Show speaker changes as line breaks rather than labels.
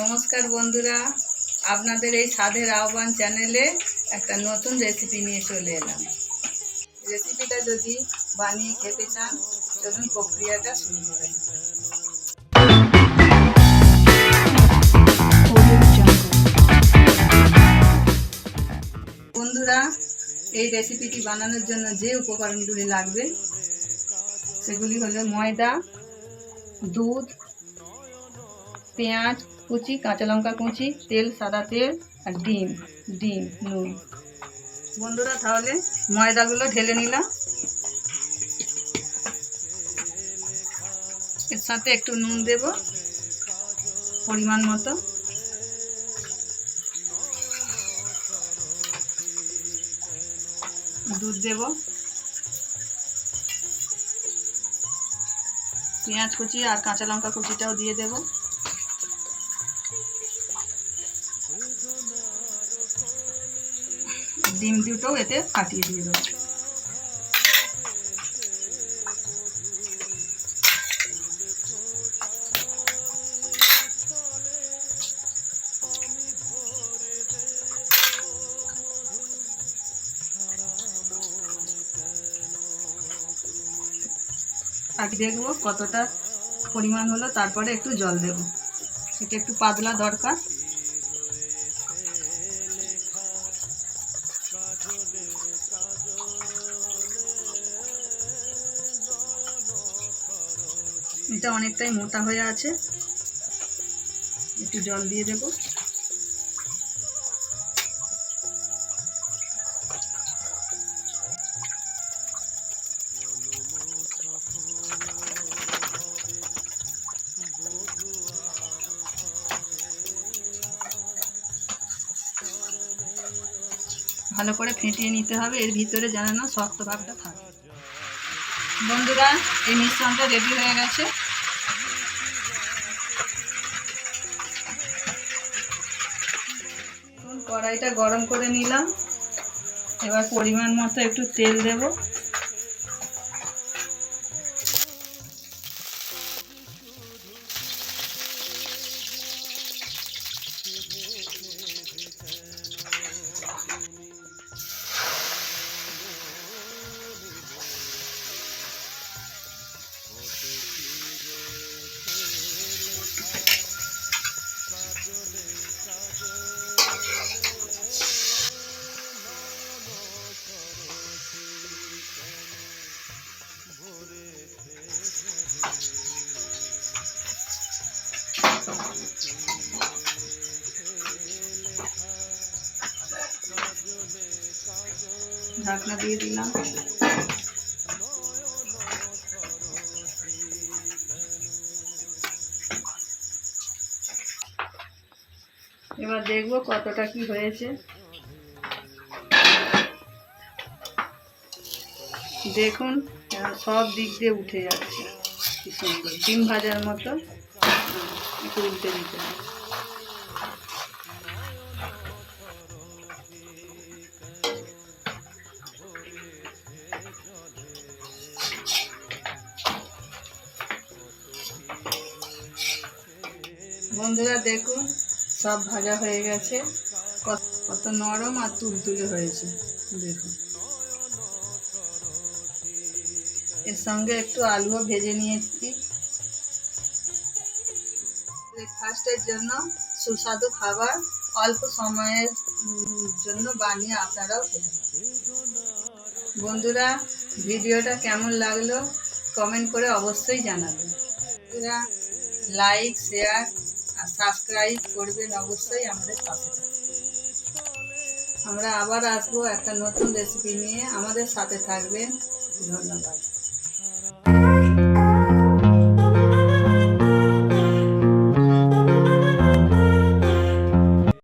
নমস্কার বন্ধুরা, আপনাদের এই স্বাদের আহ্বান চ্যানেলে একটা নতুন রেসিপি নিয়ে চলে এলাম। রেসিপিটা যদি বানিয়ে খেতে চান, চলুন প্রক্রিয়াটা শুরু করে বন্ধুরা, এই রেসিপিটি বানানোর জন্য যে উপকরণগুলি লাগবে, সেগুলি হলো ময়দা, দুধ, পেঁয়াজ কুচি, কাঁচা লঙ্কা কুচি, তেল, সাদা তেল আর ডিম ডিম, নুন। বন্ধুরা, তাহলে ময়দাগুলো ঢেলে নিলাম। এর সাথে একটু নুন দেব, পরিমাণ মতো। দুধ দেব। পেঁয়াজ কুচি আর কাঁচা লঙ্কা কুচিটাও দিয়ে দেবো। ডিম দুটো এতে ফাটিয়ে দিয়ে দেবো। দেখব কতটা পরিমাণ হলো, তারপরে একটু জল দেব। এটা একটু পাতলা দরকার। এটা অনেকটাই মোটা হয়ে আছে। একটু জল দিয়ে দেব। ভালো করে ফেটিয়ে নিতে হবে, এর ভিতরে যেন না শক্ত ভাবটা থাকে। বন্ধুরা, এই মিশ্রণটা রেডি হয়ে গেছে। কড়াইটা গরম করে নিলাম। এবার পরিমাণ মতো একটু তেল দেব। ঢাকনা দিয়ে দিলাম। এবার দেখব কতটা কি হয়েছে। দেখুন, সব দিক দিয়ে উঠে যাচ্ছে। কি সুন্দর, ডিম ভাজার মতো। বন্ধুরা দেখুন, সব ভাজা হয়ে গেছে। কত কত নরম আর তুলতুলে হয়েছে, দেখুন। এর সঙ্গে একটু আলুও ভেজে নিয়েছি। ব্রেকফাস্টের জন্য সুস্বাদু খাবার অল্প সময়ের জন্য বানিয়ে আপনারাও খেতে পারেন। বন্ধুরা, ভিডিওটা কেমন লাগল কমেন্ট করে অবশ্যই জানাবেন। বন্ধুরা, লাইক, শেয়ার আর সাবস্ক্রাইব করবেন অবশ্যই আমাদের পাশে আমরা আবার আসব একটা নতুন রেসিপি নিয়ে। আমাদের সাথে থাকবেন। ধন্যবাদ।